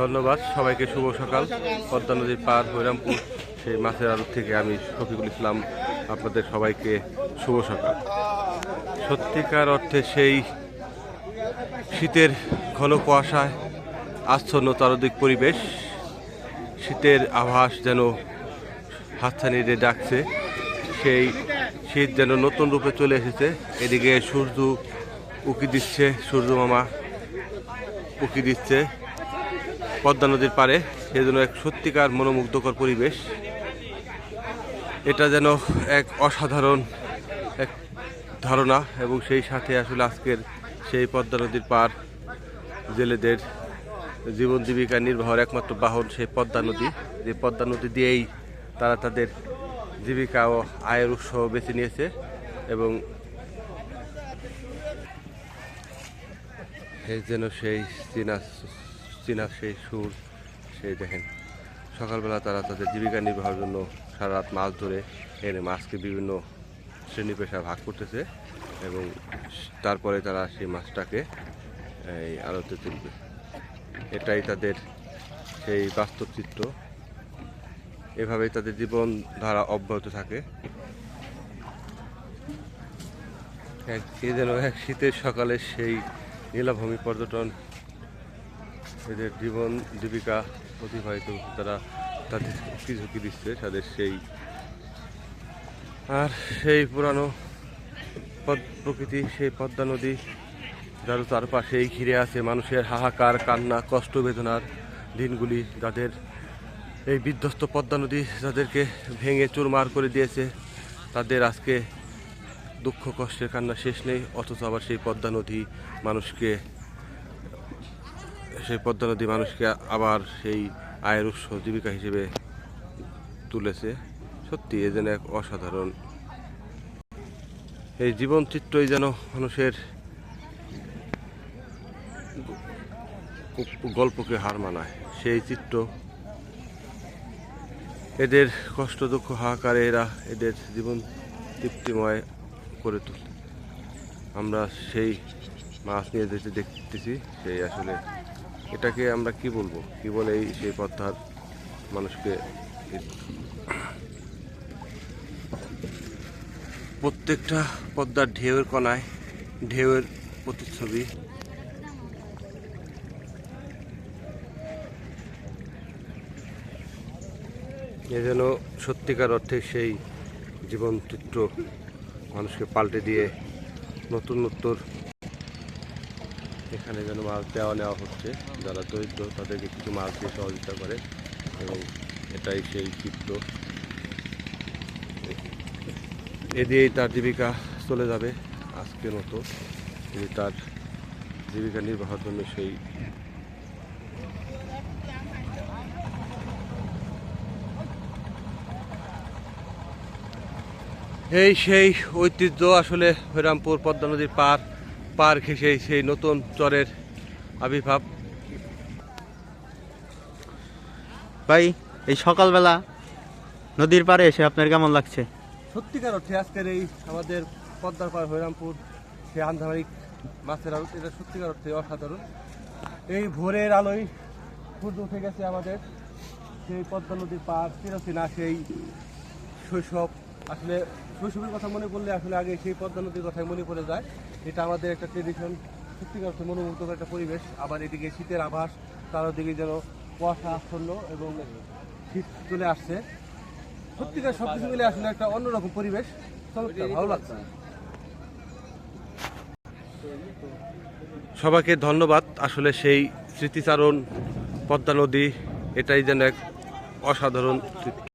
ধন্যবাদ, সবাইকে শুভ সকাল। পদ্মা নদীর পার হরিরামপুর সেই মাছের আড়ত থেকে আমি শফিকুল ইসলাম, আপনাদের সবাইকে শুভ সকাল। সত্যিকার অর্থে সেই শীতের ঘন কুয়াশায় আচ্ছন্ন চারদিক পরিবেশ, শীতের আভাস যেন হাতছানিরে ডাকছে, সেই শীত যেন নতুন রূপে চলে এসেছে। এদিকে সূর্য উকি দিচ্ছে, সূর্য মামা উকি দিচ্ছে। পদ্মা নদীর পারে সেজন্য এক সত্যিকার মনোমুগ্ধকর পরিবেশ। এটা যেন এক অসাধারণ এক ধারণা এবং সেই সাথে আসলে আজকের সেই পদ্মা নদীর পার জেলেদের জীবন জীবিকা নির্বাহর একমাত্র বাহন সেই পদ্মা নদী। যে পদ্মা নদী দিয়েই তারা তাদের জীবিকা ও আয়ের উৎস বেছে নিয়েছে এবং যেন সেই চীনা চীনা সেই সুর, সেই দেখেন। সকালবেলা তারা তাদের জীবিকা নির্বাহের জন্য সারা রাত মাছ ধরে এনে মাছকে বিভিন্ন শ্রেণি পেশা ভাগ করতেছে এবং তারপরে তারা সেই মাছটাকে এই আড়তে তুলবে। এটাই তাদের সেই বাস্তব চিত্র। এভাবেই তাদের জীবন ধারা অব্যাহত থাকে। এক যেন এক শীতের সকালে সেই নীলাভূমি পর্যটন এদের জীবন জীবিকা অতিবাহিত তারা তাদের ঝুঁকি ঝুঁকি দিচ্ছে, তাদের সেই আর সেই পুরানো পদ, প্রকৃতি, সেই পদ্মা নদী, যার চারপাশেই ঘিরে আছে মানুষের হাহাকার, কান্না, কষ্ট, বেদনার দিনগুলি, যাদের এই বিধ্বস্ত পদ্মা নদী যাদেরকে ভেঙে চুরমার করে দিয়েছে, তাদের আজকে দুঃখ, কষ্টের কান্না শেষ নেই, অথচ আবার সেই পদ্মা নদী মানুষকে সেই পদ্মা নদী মানুষকে আবার সেই আয়ের উৎস জীবিকা হিসেবে তুলেছে। সত্যি এ যেন এক অসাধারণ। এই জীবন চিত্রই যেন মানুষের গল্পকে হার মানায়। সেই চিত্র এদের কষ্ট, দুঃখ, হাহাকারে এরা এদের জীবন তৃপ্তিময় করে তোলে। আমরা সেই মাছ নিয়ে যেতে দেখতেছি, সেই আসলে এটাকে আমরা কি বলব? কি বলে এই সেই পদ্মার মানুষকে প্রত্যেকটা পদ্মার ঢেউয়ের কণায়, ঢেউয়ের প্রতিচ্ছবি। এ যেন সত্যিকার অর্থে সেই জীবন চিত্র মানুষকে পাল্টে দিয়ে নতুন নতুন এখানে যেন মাছ দেওয়া নেওয়া হচ্ছে। যারা দরিদ্র, তাদেরকে কিছু মাছ দিয়ে সহযোগিতা করে এবং এটাই সেই চিত্র। এ দিয়েই তার জীবিকা চলে যাবে আজকের মতো। তিনি তার জীবিকা নির্বাহের জন্য সেই এই সেই ঐতিহ্য আসলে হরিরামপুর পদ্মা নদীর পার পার ঘেসে সেই নতুন চরের আবির্ভাব। ভাই এই সকালবেলা নদীর পাড়ে এসে আপনার কেমন লাগছে? সত্যিকার অর্থে আজকের এই আমাদের পদ্মার পার হরিরামপুর সেই আন্ধারিক মাছের আড়ত এটা সত্যিকার অর্থে অসাধারণ। এই ভোরের আলোয় সূর্য উঠে গেছে আমাদের সেই পদ্মা নদীর পার চিরচেনা সেই শৈশব। আসলে শৈশবের কথা মনে পড়লে আসলে আগে সেই পদ্মা নদীর কথাই মনে পড়ে যায়। এটা আমাদের একটা ট্রেডিশন সত্যিকার অর্থে মনোমুগ্ধকর একটা পরিবেশ। আবার এদিকে শীতের আভাস তার চারদিকে যেন কুয়াশা আচ্ছন্ন এবং শীত চলে আসছে। সত্যিকার সব কিছু মিলে আসলে একটা অন্যরকম পরিবেশ। চমৎকার, ভালো লাগছে। সবাইকে ধন্যবাদ। আসলে সেই স্মৃতিচারণ, পদ্মা নদী, এটাই যেন এক অসাধারণ